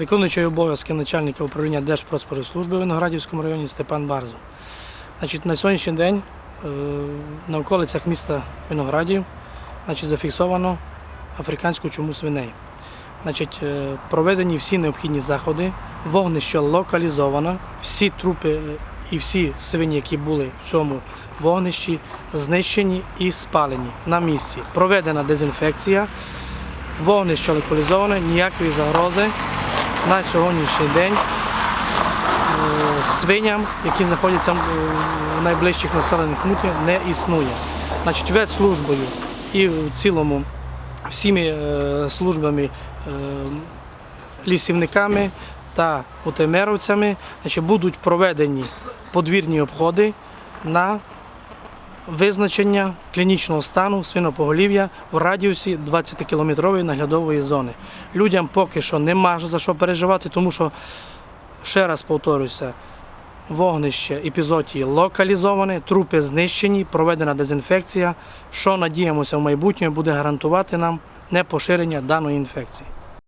Виконуючий обов'язки начальника управління Держпродспоживслужби в Виноградівському районі Степан Барзу. Значить, на сьогоднішній день е, на околицях міста Виноградів значить, зафіксовано африканську чуму свиней. Значить, е, проведені всі необхідні заходи, вогнище локалізовано, всі трупи е, і всі свині, які були в цьому вогнищі, знищені і спалені на місці. Проведена дезінфекція, вогнище локалізоване, ніякої загрози на сьогоднішній день е, свиням, які знаходяться е, в найближчих населених пунктах, не існує. Значить, ветслужбою і в цілому всіми е, службами, лісівниками та утемеровцями будуть проведені подвірні обходи на визначення клінічного стану свинопоголів'я в радіусі 20-кілометрової наглядової зони. Людям поки що нема за що переживати, тому що, ще раз повторюся, вогнище епізотії локалізоване, трупи знищені, проведена дезінфекція, що надіємося в майбутньому буде гарантувати нам непоширення даної інфекції.